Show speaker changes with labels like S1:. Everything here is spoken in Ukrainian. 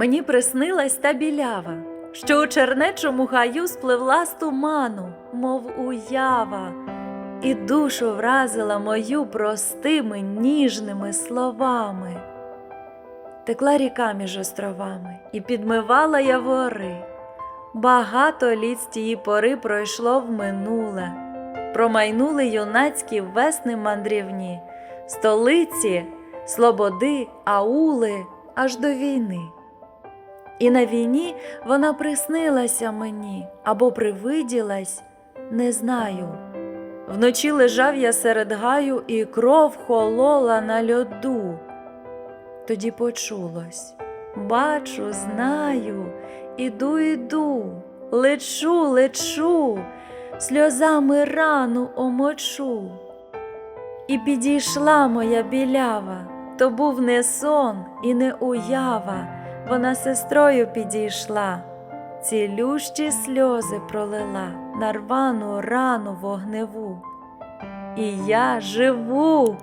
S1: Мені приснилась та білява, що у чернечому гаю спливла з туману, мов уява, і душу вразила мою простими ніжними словами. Текла ріка між островами, і підмивала явори. Багато літ з тієї пори пройшло в минуле, промайнули юнацькі весни мандрівні, столиці, слободи, аули аж до війни. І на війні вона приснилася мені або привиділась, не знаю. Вночі лежав я серед гаю, і кров холола на льоду. Тоді почулось бачу, знаю, іду, іду, лечу, лечу, сльозами рану омочу. І підійшла моя білява, то був не сон і не уява, вона сестрою підійшла, цілющі сльози пролила на рвану рану вогневу. І я живу.